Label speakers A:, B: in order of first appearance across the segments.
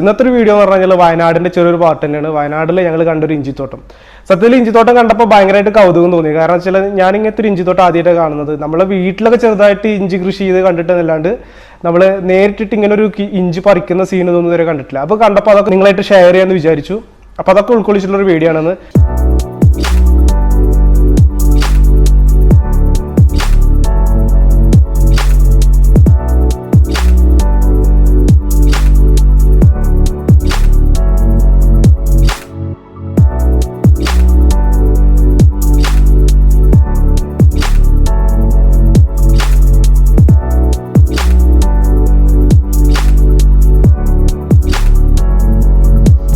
A: ഇന്നത്തെ ഒരു വീഡിയോ എന്ന് പറഞ്ഞാൽ വയനാടിന്റെ ചെറിയൊരു പാർട്ട് തന്നെയാണ്. വയനാട്ടിൽ ഞങ്ങൾ കണ്ടൊരു ഇഞ്ചിത്തോട്ടം. സത്യത്തിൽ ഇഞ്ചിത്തോട്ടം കണ്ടപ്പോൾ ഭയങ്കരമായിട്ട് കൗതുകം തോന്നി. കാരണം വെച്ചാൽ ഞാൻ ഇങ്ങനത്തെ ഒരു ഇഞ്ചിത്തോട്ടം ആദ്യമായിട്ട് കാണുന്നത്. നമ്മളെ വീട്ടിലൊക്കെ ചെറുതായിട്ട് ഇഞ്ചി കൃഷി ചെയ്ത് കണ്ടിട്ടെന്നല്ലാണ്ട് നമ്മൾ നേരിട്ടിട്ട് ഇങ്ങനെ ഒരു ഇഞ്ചി പറിക്കുന്ന സീൻ ഇതൊന്നും ഇതുവരെ കണ്ടിട്ടില്ല. അപ്പോൾ കണ്ടപ്പോൾ അതൊക്കെ നിങ്ങളായിട്ട് ഷെയർ ചെയ്യാമെന്ന് വിചാരിച്ചു. അപ്പോൾ അതൊക്കെ ഉൾക്കൊള്ളിച്ചിട്ടുള്ളൊരു വീഡിയോ ആണെന്ന്.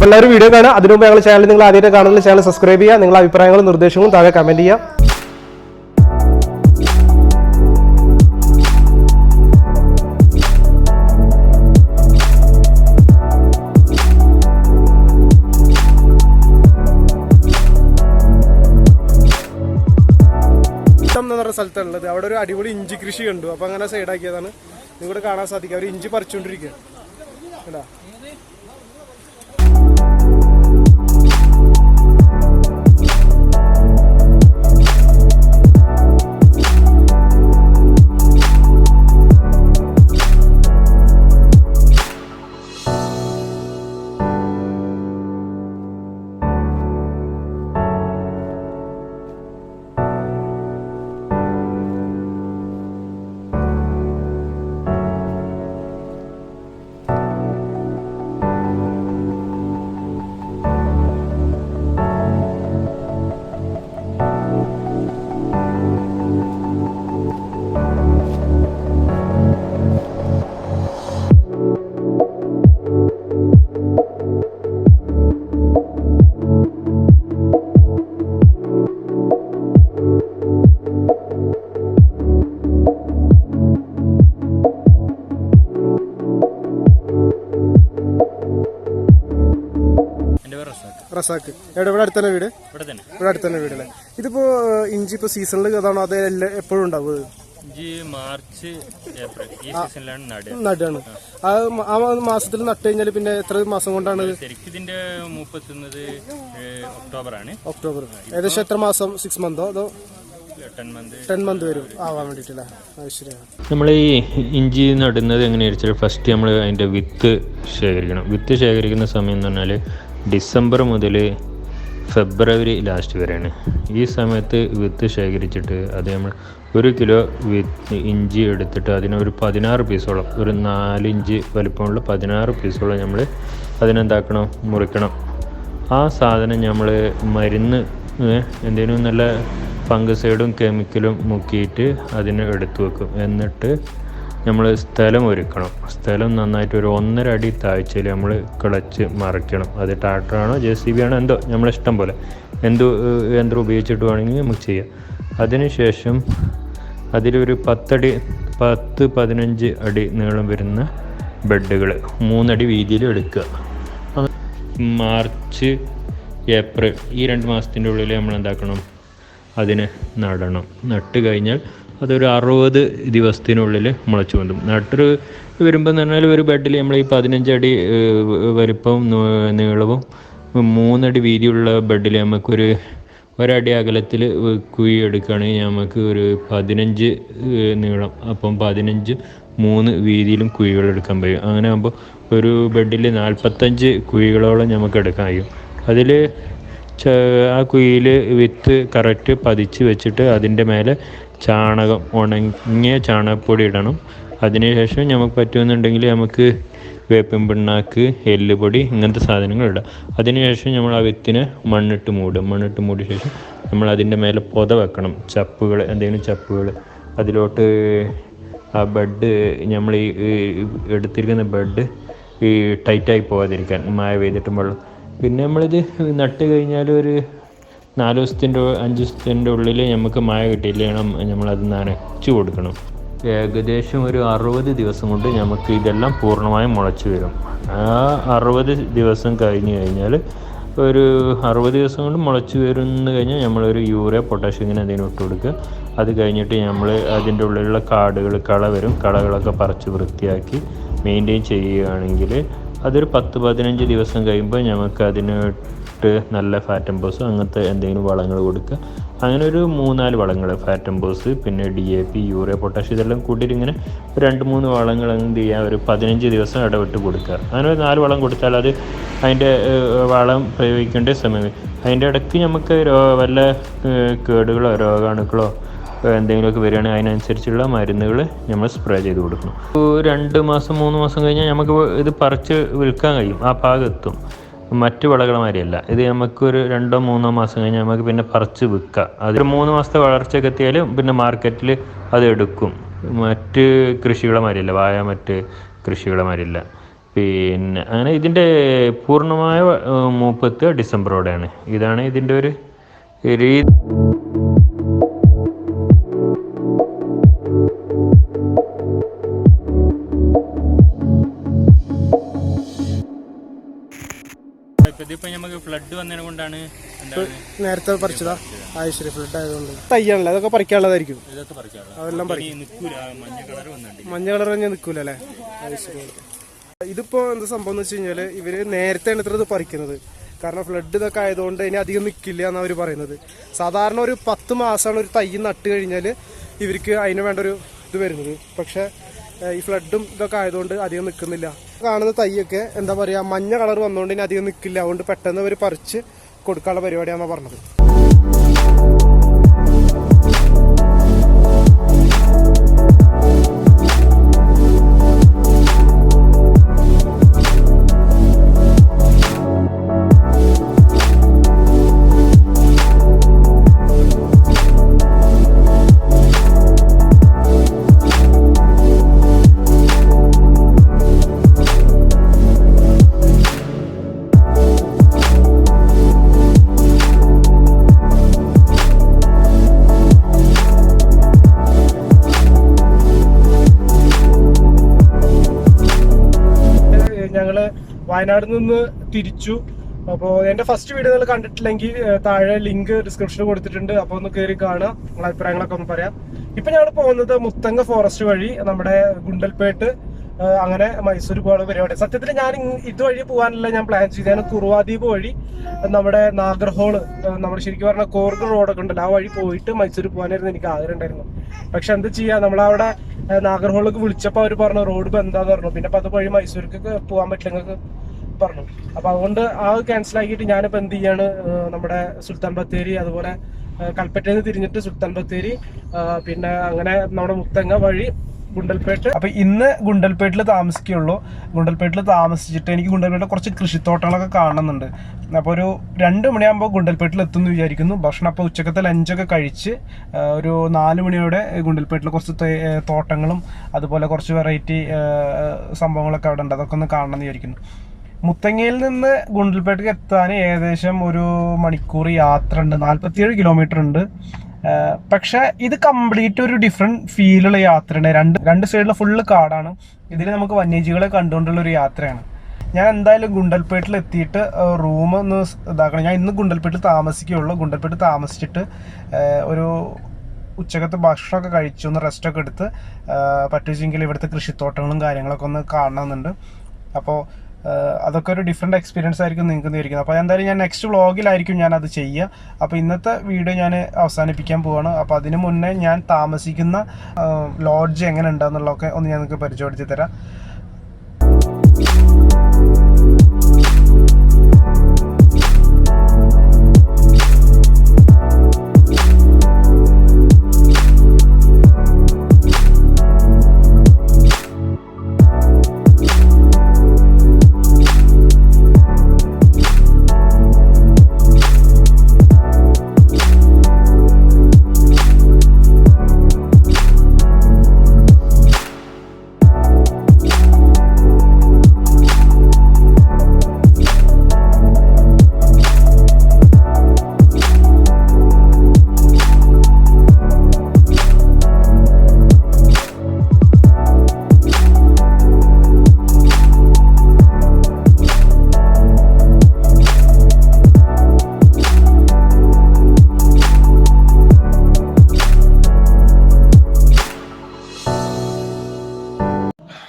A: അപ്പോൾ എല്ലാവരും വീഡിയോ കാണുക. അതിനു മുമ്പ് ഞങ്ങളുടെ ചാനൽ നിങ്ങൾ ആദ്യമായിട്ട് കാണുന്ന ചാനൽ സബ്സ്ക്രൈബ് ചെയ്യുക. നിങ്ങളുടെ അഭിപ്രായങ്ങളും നിർദ്ദേശങ്ങളും താഴെ കമന്റ് ചെയ്യുക. എന്ന് പറഞ്ഞ സ്ഥലത്തുള്ളത് അവിടെ ഒരു അടിപൊളി ഇഞ്ചി കൃഷി കണ്ടു. അപ്പോൾ അങ്ങനെ സൈഡാക്കിയതാണ് നിങ്ങളുടെ കാണാൻ സാധിക്കും. അവർ ഇഞ്ചി പറിച്ചുകൊണ്ടിരിക്കുക കേട്ടോ
B: റസാക്ക്
A: എവിടെ ഇവിടെ അടുത്തന്നെ വീട്?
B: ഇവിടെ തന്നെ.
A: ഇവിടെ അടുത്തന്നെ വീടല്ലേ? ഇതിപ്പോ ഇഞ്ചി ഇപ്പൊ സീസണിൽ അതാണോ അത് എപ്പോഴും ഉണ്ടാവുക
B: ഇഞ്ചി മാർച്ച് ഏപ്രിൽ. ഈ സീസണിലാണ്
A: ആ. മാസത്തിൽ നട്ട് കഴിഞ്ഞാൽ പിന്നെ എത്ര മാസം കൊണ്ടാണ്
B: ശരിക്കും ഇതിന്റെ മൂപ്പെത്തുന്നത് ഒക്ടോബർ. ആണ്
A: ഒക്ടോബർ ഏകദേശം എത്ര മാസം? സിക്സ് മന്തോ അതോ
B: ടെൻ മന്ത്
A: ടെൻ മന്ത് വരും. ആവാൻ വേണ്ടിട്ടല്ലേ അത്
C: നമ്മൾ ഈ ഇഞ്ചി നടുന്നത് എങ്ങനെയാണെന്ന് വെച്ചാൽ ഫസ്റ്റ് നമ്മൾ അതിന്റെ വിത്ത് ശേഖരിക്കണം. വിത്ത് ശേഖരിക്കുന്ന സമയം എന്ന് പറഞ്ഞാൽ ഡിസംബർ മുതൽ ഫെബ്രുവരി ലാസ്റ്റ് വരെയാണ്. ഈ സമയത്ത് വിത്ത് ശേഖരിച്ചിട്ട് അത് നമ്മൾ ഒരു കിലോ വിത്ത് ഇഞ്ചി എടുത്തിട്ട് അതിനെ ഒരു പതിനാറ് പീസോളം ഒരു നാലിഞ്ച് വലിപ്പമുള്ള പതിനാറ് പീസോളം നമ്മൾ അതിനെന്താക്കണം? മുറിക്കണം. ആ സാധനം നമ്മൾ മരുന്ന് എന്തെങ്കിലും നല്ല ഫംഗസൈഡും കെമിക്കലും മുക്കിയിട്ട് അതിനെ എടുത്തു വെക്കും. എന്നിട്ട് നമ്മൾ സ്ഥലം ഒരുക്കണം. സ്ഥലം നന്നായിട്ട് ഒരു ഒന്നര അടി താഴ്ചയിൽ നമ്മൾ കിളച്ച് മറിക്കണം. അത് ട്രാക്ടറാണോ ജെ സി ബി ആണോ എന്തോ നമ്മളെ ഇഷ്ടം പോലെ. എന്ത് യന്ത്രം ഉപയോഗിച്ചിട്ട് വേണമെങ്കിൽ നമുക്ക് ചെയ്യാം. അതിനുശേഷം അതിലൊരു പത്തടി പത്ത് പതിനഞ്ച് അടി നീളം വരുന്ന ബെഡുകൾ മൂന്നടി വീതിയിൽ എടുക്കുക. മാർച്ച് ഏപ്രിൽ ഈ രണ്ട് മാസത്തിന്റെ ഉള്ളിൽ നമ്മൾ എന്താക്കണം അതിന് നടണം. നട്ട് കഴിഞ്ഞാൽ അതൊരു അറുപത് ദിവസത്തിനുള്ളിൽ മുളച്ചു വരും നട്ടൊരു വരുമ്പോൾ എന്ന് പറഞ്ഞാൽ ഒരു ബെഡിൽ നമ്മൾ ഈ പതിനഞ്ചടി വലുപ്പവും നീളവും മൂന്നടി വീതിയുള്ള ബെഡിൽ നമുക്കൊരു ഒരടി അകലത്തിൽ കുഴി എടുക്കുകയാണെങ്കിൽ നമുക്ക് ഒരു പതിനഞ്ച് നീളം. അപ്പം പതിനഞ്ച് മൂന്ന് വീതിയിലും കുഴികൾ എടുക്കാൻ കഴിയും അങ്ങനെ ആകുമ്പോൾ ഒരു ബെഡിൽ നാൽപ്പത്തഞ്ച് കുഴികളോളം നമുക്ക് എടുക്കാൻ കഴിയും. അതിൽ ആ കുഴിയിൽ വിത്ത് കറക്റ്റ് പതിച്ച് വെച്ചിട്ട് അതിന്റെ മേലെ ചാണകം ഉണങ്ങിയ ചാണകപ്പൊടി ഇടണം. അതിനുശേഷം നമുക്ക് പറ്റുമെന്നുണ്ടെങ്കിൽ നമുക്ക് വേപ്പിൻ പിണ്ണാക്ക് എല്ലുപൊടി ഇങ്ങനത്തെ സാധനങ്ങൾ ഇടാം. അതിനുശേഷം നമ്മൾ ആ വിത്തിനെ മണ്ണിട്ട് മൂടും. മണ്ണിട്ട് മൂടിയ ശേഷം നമ്മൾ അതിന്റെ മേലെ പൊത വെക്കണം. ചപ്പുകൾ എന്തെങ്കിലും ചപ്പുകൾ. അതിലോട്ട് ആ ബെഡ് നമ്മൾ ഈ എടുത്തിരിക്കുന്ന ബെഡ് ഈ ടൈറ്റായി പോകാതിരിക്കാൻ മഴ പെയ്തിട്ടും വെള്ളം. പിന്നെ നമ്മളിത് നട്ട് കഴിഞ്ഞാൽ ഒരു നാല് ദിവസത്തിന്റെ അഞ്ച് ദിവസത്തിന്റെ ഉള്ളിൽ നമുക്ക് മഴ കിട്ടിയില്ലേണം നമ്മളത് നനച്ചു കൊടുക്കണം. ഏകദേശം ഒരു അറുപത് ദിവസം കൊണ്ട് നമുക്ക് ഇതെല്ലാം പൂർണമായും മുളച്ചു വരും. ആ അറുപത് ദിവസം കഴിഞ്ഞ് കഴിഞ്ഞാൽ ഒരു അറുപത് ദിവസം കൊണ്ട് മുളച്ചു വരുന്ന കഴിഞ്ഞാൽ നമ്മളൊരു യൂറിയ പൊട്ടാഷ്യം ഇങ്ങനെ അതിന് ഇട്ട് കൊടുക്കുക. അത് കഴിഞ്ഞിട്ട് നമ്മൾ അതിന്റെ ഉള്ളിലുള്ള കാടുകൾ കള വരും. കളകളൊക്കെ പറിച്ച് വൃത്തിയാക്കി മെയിന്റെയിൻ ചെയ്യുകയാണെങ്കിൽ അതൊരു പത്ത് പതിനഞ്ച് ദിവസം കഴിയുമ്പോൾ നമുക്ക് അതിനോട്ട് നല്ല ഫാറ്റം ബോസ് അങ്ങനത്തെ എന്തെങ്കിലും വളങ്ങൾ കൊടുക്കുക. അങ്ങനെ ഒരു മൂന്നാൽ വളങ്ങൾ ഫാറ്റം ബോസ് പിന്നെ D A P urea potassium ഇതെല്ലാം കൂട്ടിയിട്ട് ഇങ്ങനെ രണ്ട് മൂന്ന് വളങ്ങൾ എന്ത് ചെയ്യുക ഒരു പതിനഞ്ച് ദിവസം ഇടവിട്ട് കൊടുക്കുക. അങ്ങനെ ഒരു നാല് വളം കൊടുത്താൽ അത് അതിന്റെ വളം പ്രയോഗിക്കേണ്ട സമയം അതിന്റെ ഇടയ്ക്ക് നമുക്ക് വല്ല കേടുകളോ രോഗാണുക്കളോ എന്തെങ്കിലുമൊക്കെ വരികയാണെങ്കിൽ അതിനനുസരിച്ചുള്ള മരുന്നുകൾ നമ്മൾ സ്പ്രേ ചെയ്ത് കൊടുക്കണം. രണ്ട് മാസം മൂന്ന് മാസം കഴിഞ്ഞാൽ നമുക്ക് ഇത് പറിച്ച് വിൽക്കാൻ കഴിയും. ആ ഭാഗത്തും. മറ്റു വിളകളെ മാതിരിയല്ല ഇത് നമുക്കൊരു രണ്ടോ മൂന്നോ മാസം കഴിഞ്ഞാൽ നമുക്ക് പിന്നെ പറിച്ച് വിൽക്കാം. അതൊരു മൂന്ന് മാസത്തെ വളർച്ചയൊക്കെ എത്തിയാൽ പിന്നെ മാർക്കറ്റിൽ അത് എടുക്കും. മറ്റ് കൃഷികളെ മാതിരിയല്ല വായ മറ്റ് കൃഷികളെ മാതിരിയല്ല പിന്നെ അങ്ങനെ ഇതിന്റെ പൂർണമായ മൂപ്പത്ത് ഡിസംബറോടെയാണ്. ഇതാണ് ഇതിന്റെ ഒരു രീതി.
A: നേരത്തെ പറിച്ചതാ? ആയുശ്വരി ഫ്ലഡ് ആയതുകൊണ്ട്. തയ്യാണല്ലേ? അതൊക്കെ പറിക്കാനുള്ളതായിരിക്കും. അതെല്ലാം
B: പറിക്കും. മഞ്ഞ കളർ വന്നിട്ടുണ്ട്
A: മഞ്ഞ കളർ തന്നെ നിൽക്കൂല അല്ലേ ആയുശ്വരി ഇതിപ്പോ എന്താ സംഭവം എന്ന് വെച്ച് കഴിഞ്ഞാൽ ഇവർ നേരത്തെയാണ് ഇത്ര ഇത് പറിക്കുന്നത്. കാരണം ഫ്ലഡ് ഇതൊക്കെ ആയതുകൊണ്ട് ഇനി അധികം നിൽക്കില്ല എന്നാണ് അവർ പറയുന്നത്. സാധാരണ ഒരു പത്ത് മാസമാണ് ഒരു തൈ നട്ട് കഴിഞ്ഞാൽ ഇവർക്ക് അതിന് വേണ്ട ഒരു ഇത് വരുന്നത്. പക്ഷെ ഈ ഫ്ലഡും ഇതൊക്കെ ആയതുകൊണ്ട് അധികം നിൽക്കുന്നില്ല കാണുന്ന തൈയൊക്കെ എന്താ പറയുക മഞ്ഞ കളർ വന്നുകൊണ്ട് ഇനി അധികം നിൽക്കില്ല അതുകൊണ്ട് പെട്ടെന്ന് അവർ പറിച്ച് കൊടുക്കാനുള്ള പരിപാടിയാണെന്നാണ് പറഞ്ഞത്. വയനാട് നിന്ന് തിരിച്ചു. അപ്പോൾ എന്റെ ഫസ്റ്റ് വീഡിയോ നിങ്ങൾ കണ്ടിട്ടില്ലെങ്കിൽ താഴെ ലിങ്ക് ഡിസ്ക്രിപ്ഷൻ കൊടുത്തിട്ടുണ്ട്. അപ്പോൾ ഒന്ന് കയറി കാണുക. നിങ്ങളെ അഭിപ്രായങ്ങളൊക്കെ ഒന്ന് പറയാം. ഇപ്പൊ ഞങ്ങൾ പോകുന്നത് മുത്തങ്ങ ഫോറസ്റ്റ് വഴി നമ്മുടെ ഗുണ്ടൽപേട്ട് അങ്ങനെ മൈസൂർ പോകാനുള്ള പരിപാടി. സത്യത്തിൽ ഞാൻ ഇതുവഴി പോകാനല്ല ഞാൻ പ്ലാൻ ചെയ്തത്. ഞാൻ കുറുവാദ്വീപ് വഴി നമ്മുടെ നാഗർഹോൾ നമ്മുടെ ശരിക്കും പറഞ്ഞ കോർഗ് റോഡൊക്കെ ഉണ്ടല്ലോ ആ വഴി പോയിട്ട് മൈസൂർ പോകാനായിരുന്നു എനിക്ക് ആഗ്രഹം ഉണ്ടായിരുന്നു. പക്ഷെ എന്ത് ചെയ്യാ നമ്മളവിടെ നാഗർഹോളിലേക്ക് വിളിച്ചപ്പോൾ അവർ പറഞ്ഞു റോഡ് ബന്ധാന്ന് പറഞ്ഞു. പിന്നെ അത് വഴി മൈസൂർക്ക് പോകാൻ പറ്റില്ല. നിങ്ങൾക്ക് പറഞ്ഞു. അപ്പൊ അതുകൊണ്ട് ആ ക്യാൻസൽ ആക്കിയിട്ട് ഞാനിപ്പോ എന്ത് ചെയ്യാണ് നമ്മുടെ സുൽത്താൻ ബത്തേരി അതുപോലെ കൽപ്പറ്റയിൽ നിന്ന് തിരിഞ്ഞിട്ട് സുൽത്താൻ ബത്തേരി പിന്നെ അങ്ങനെ നമ്മുടെ മുത്തങ്ങ വഴി ഗുണ്ടൽപേട്ട്. അപ്പൊ ഇന്ന് ഗുണ്ടൽപേട്ടിൽ താമസിക്കുള്ളൂ ഗുണ്ടൽപേട്ടിൽ താമസിച്ചിട്ട് എനിക്ക് ഗുണ്ടൽപേട്ടിൽ കുറച്ച് കൃഷിത്തോട്ടങ്ങളൊക്കെ കാണുന്നുണ്ട്. അപ്പോൾ ഒരു രണ്ട് മണിയാകുമ്പോൾ ഗുണ്ടൽപേട്ടിൽ എത്തുമെന്ന് വിചാരിക്കുന്നു. ഭക്ഷണം അപ്പോൾ ഉച്ചക്കത്തെ ലഞ്ചൊക്കെ കഴിച്ച് ഒരു നാല് മണിയോടെ ഗുണ്ടൽപേട്ടിൽ കുറച്ച് തോട്ടങ്ങളും അതുപോലെ കുറച്ച് വെറൈറ്റി സംഭവങ്ങളൊക്കെ അവിടെ ഉണ്ട്. അതൊക്കെ ഒന്ന് കാണണം എന്ന് വിചാരിക്കുന്നു. മുത്തങ്ങയിൽ നിന്ന് ഗുണ്ടൽപേട്ടയ്ക്ക് എത്താൻ ഏകദേശം ഒരു മണിക്കൂർ യാത്ര ഉണ്ട്. നാൽപ്പത്തിയേഴ് കിലോമീറ്റർ ഉണ്ട്. പക്ഷെ ഇത് കംപ്ലീറ്റ് ഒരു ഡിഫറെന്റ് ഫീലുള്ള യാത്രയാണ്. രണ്ട് രണ്ട് സൈഡിൽ ഫുള്ള് കാടാണ്. ഇതിൽ നമുക്ക് വന്യജീവികളെ കണ്ടുകൊണ്ടുള്ള ഒരു യാത്രയാണ്. ഞാൻ എന്തായാലും ഗുണ്ടൽപേട്ടിൽ എത്തിയിട്ട് റൂം ഒന്ന് ഇതാക്കണം. ഞാൻ ഇന്ന് ഗുണ്ടൽപേട്ടിൽ താമസിക്കുകയുള്ളൂ. ഗുണ്ടൽപേട്ടിൽ താമസിച്ചിട്ട് ഒരു ഉച്ചക്കത്തെ ഭക്ഷണമൊക്കെ കഴിച്ചു ഒന്ന് റെസ്റ്റൊക്കെ എടുത്ത് പറ്റുവെച്ചെങ്കിൽ ഇവിടുത്തെ കൃഷിത്തോട്ടങ്ങളും കാര്യങ്ങളൊക്കെ ഒന്ന് കാണണമെന്നുണ്ട്. അപ്പോൾ അതൊക്കെ ഒരു ഡിഫറെന്റ് എക്സ്പീരിയൻസ് ആയിരിക്കും നിങ്ങൾക്ക് വിചാരിക്കുന്നത്. അപ്പോൾ എന്തായാലും ഞാൻ നെക്സ്റ്റ് വ്ളോഗിലായിരിക്കും ഞാൻ അത് ചെയ്യുക. അപ്പോൾ ഇന്നത്തെ വീഡിയോ ഞാൻ അവസാനിപ്പിക്കാൻ പോവാണ്. അപ്പോൾ അതിന് മുന്നേ ഞാൻ താമസിക്കുന്ന ലോഡ്ജ് എങ്ങനെ ഉണ്ടെന്നുള്ളതൊക്കെ ഒന്ന് ഞാൻ നിങ്ങൾക്ക് പരിചയപ്പെടുത്തി തരാം.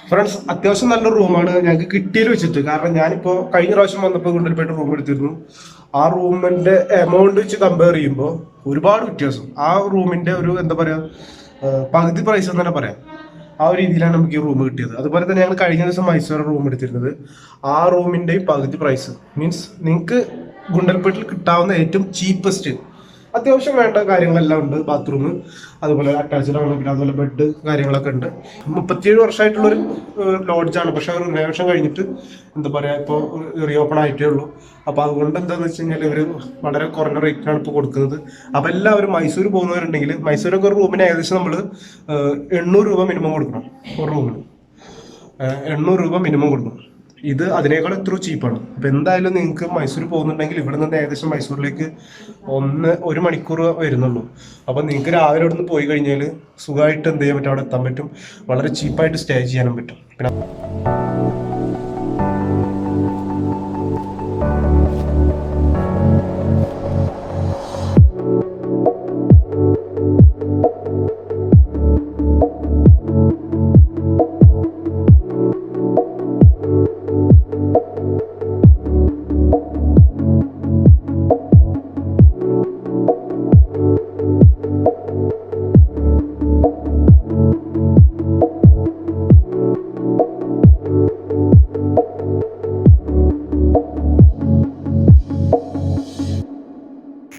A: ഫ്രണ്ട്സ് അത്യാവശ്യം നല്ല റൂമാണ് ഞങ്ങൾക്ക് കിട്ടിയത് വെച്ചിട്ട്. കാരണം ഞാനിപ്പോ കഴിഞ്ഞ പ്രാവശ്യം വന്നപ്പോൾ കൊണ്ടുപോയിട്ട് റൂം എടുത്തിരുന്നു. ആ റൂമിന്റെ എമൗണ്ട് വെച്ച് കമ്പയർ ചെയ്യുമ്പോൾ ഒരുപാട് വ്യത്യാസം. ആ റൂമിന്റെ ഒരു എന്താ പറയാ പകുതി പ്രൈസ് എന്ന് തന്നെ പറയാം. ആ ഒരു രീതിയിലാണ് നമുക്ക് ഈ റൂം കിട്ടിയത്. അതുപോലെ തന്നെ ഞങ്ങൾ കഴിഞ്ഞ ദിവസം മൈസൂർ റൂം എടുത്തിരുന്നത്. ആ റൂമിന്റെയും പകുതി പ്രൈസ് മീൻസ് നിങ്ങൾക്ക് ഗുണ്ടൽപേട്ടിൽ കിട്ടാവുന്ന ഏറ്റവും ചീപ്പസ്റ്റ് അത്യാവശ്യം വേണ്ട കാര്യങ്ങളെല്ലാം ഉണ്ട്. ബാത്റൂം അതുപോലെ അറ്റാച്ച്ഡ് ആണ് പിന്നെ അതുപോലെ ബെഡ് കാര്യങ്ങളൊക്കെ ഉണ്ട്. മുപ്പത്തിയേഴ് വർഷമായിട്ടുള്ളൊരു ലോഡ്ജാണ് പക്ഷെ ഒരു റിനോവേഷൻ കഴിഞ്ഞിട്ട് എന്താ പറയുക ഇപ്പോൾ റീഓപ്പൺ ആയിട്ടേ ഉള്ളൂ. അപ്പോൾ അതുകൊണ്ട് എന്താണെന്ന് വെച്ച് കഴിഞ്ഞാൽ ഇവർ വളരെ കുറഞ്ഞ റേറ്റിനാണ് ഇപ്പോൾ കൊടുക്കുന്നത്. അപ്പോൾ എല്ലാവരും മൈസൂർ പോകുന്നവരുണ്ടെങ്കിൽ മൈസൂരൊക്കെ ഒരു റൂമിന് ഏകദേശം നമ്മൾ എണ്ണൂറ് രൂപ മിനിമം കൊടുക്കണം. ഒരു റൂമിന് എണ്ണൂറ് രൂപ മിനിമം കൊടുക്കണം. ഇത് അതിനേക്കാൾ എത്ര ചീപ്പാണ്. അപ്പൊ എന്തായാലും നിങ്ങൾക്ക് മൈസൂർ പോകുന്നുണ്ടെങ്കിൽ ഇവിടെ നിന്ന് ഏകദേശം മൈസൂരിലേക്ക് ഒന്ന് ഒരു മണിക്കൂർ വരുന്നുള്ളൂ. അപ്പൊ നിങ്ങൾക്ക് രാവിലെ ഇവിടെ നിന്ന് പോയി കഴിഞ്ഞാൽ സുഖമായിട്ട് എന്ത് ചെയ്യാൻ പറ്റും? അവിടെ എത്താൻ പറ്റും. വളരെ ചീപ്പായിട്ട് സ്റ്റേ ചെയ്യാനും പറ്റും. പിന്നെ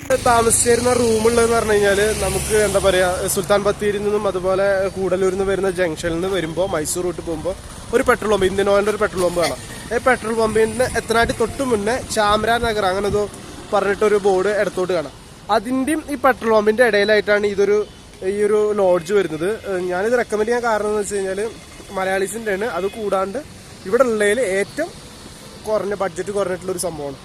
A: താമസിച്ചിരുന്ന റൂമുള്ളതെന്ന് പറഞ്ഞു കഴിഞ്ഞാൽ നമുക്ക് എന്താ പറയാ സുൽത്താൻ ബത്തേരിയിൽ നിന്നും അതുപോലെ കൂടലൂരിൽ നിന്ന് വരുന്ന ജംഗ്ഷനിൽ നിന്ന് വരുമ്പോൾ മൈസൂർ റൂട്ട് പോകുമ്പോൾ ഒരു പെട്രോൾ പമ്പ് ഇന്ത്യൻ ഓയിലിന്റെ ഒരു പെട്രോൾ പമ്പ് കാണാം. ഈ പെട്രോൾ പമ്പിന് എത്തനായിട്ട് തൊട്ട് മുന്നേ ചാമരാ നഗർ അങ്ങനെ എന്തോ പറഞ്ഞിട്ടൊരു ബോർഡ് ഇടത്തോട്ട് കാണാം. അതിന്റെയും ഈ പെട്രോൾ പമ്പിന്റെ ഇടയിലായിട്ടാണ് ഇതൊരു ഈ ഒരു ലോഡ്ജ് വരുന്നത്. ഞാനിത് റെക്കമെൻഡ് ചെയ്യാൻ കാരണം എന്ന് വെച്ച് കഴിഞ്ഞാൽ മലയാളീസിന്റെ ആണ് അത് കൂടാണ്ട് ഇവിടെ ഉള്ളതിൽ ഏറ്റവും കുറഞ്ഞ ബഡ്ജറ്റ് കുറഞ്ഞിട്ടുള്ള ഒരു സംഭവമാണ്.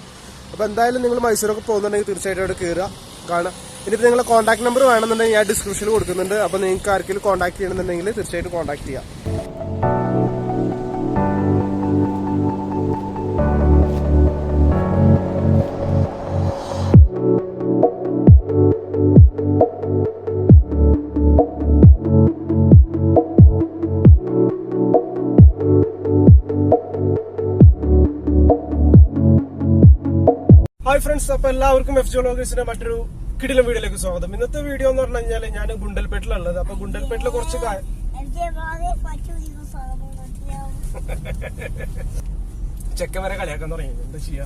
A: അപ്പോൾ എന്തായാലും നിങ്ങൾ മൈസൂരൊക്കെ പോകുന്നുണ്ടെങ്കിൽ തീർച്ചയായിട്ടും അവിടെ കയറുക കാണുക. ഇനിയിപ്പോൾ നിങ്ങളുടെ കോൺടാക്ട് നമ്പർ വേണമെന്നുണ്ടെങ്കിൽ ഞാൻ ഡിസ്ക്രിപ്ഷനിൽ കൊടുക്കുന്നുണ്ട്. അപ്പോൾ നിങ്ങൾക്ക് ആർക്കെങ്കിലും കോൺടാക്ട് ചെയ്യണമെന്നുണ്ടെങ്കിൽ തീർച്ചയായിട്ടും കോൺടാക്ട് ചെയ്യാം. ഫ്രണ്ട്സ് അപ്പൊ എല്ലാവർക്കും എഫ് ജോളോഗേഴ്സിന്റെ മറ്റൊരു കിടിലം വീഡിയോയിലേക്ക് സ്വാഗതം. ഇന്നത്തെ വീഡിയോ എന്ന് പറഞ്ഞു കഴിഞ്ഞാൽ ഞാൻ ഗുണ്ടൽപേട്ടിലുള്ളത്. അപ്പൊ ഗുണ്ടൽപേട്ടിലെ കുറച്ച് ചെക്കൻ വരെ കളിയാക്കാൻ തുടങ്ങി എന്താ ചെയ്യാ?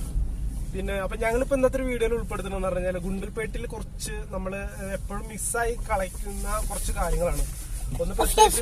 A: പിന്നെ അപ്പൊ ഞങ്ങളിപ്പോ ഇന്നത്തെ ഒരു വീഡിയോയിൽ ഉൾപ്പെടുത്തണമെന്ന് പറഞ്ഞാൽ ഗുണ്ടൽപേട്ടിൽ കുറച്ച് നമ്മൾ എപ്പോഴും മിസ്സായി കളയ്ക്കുന്ന കുറച്ച് കാര്യങ്ങളാണ്. ഒന്ന് പ്രത്യേകിച്ച്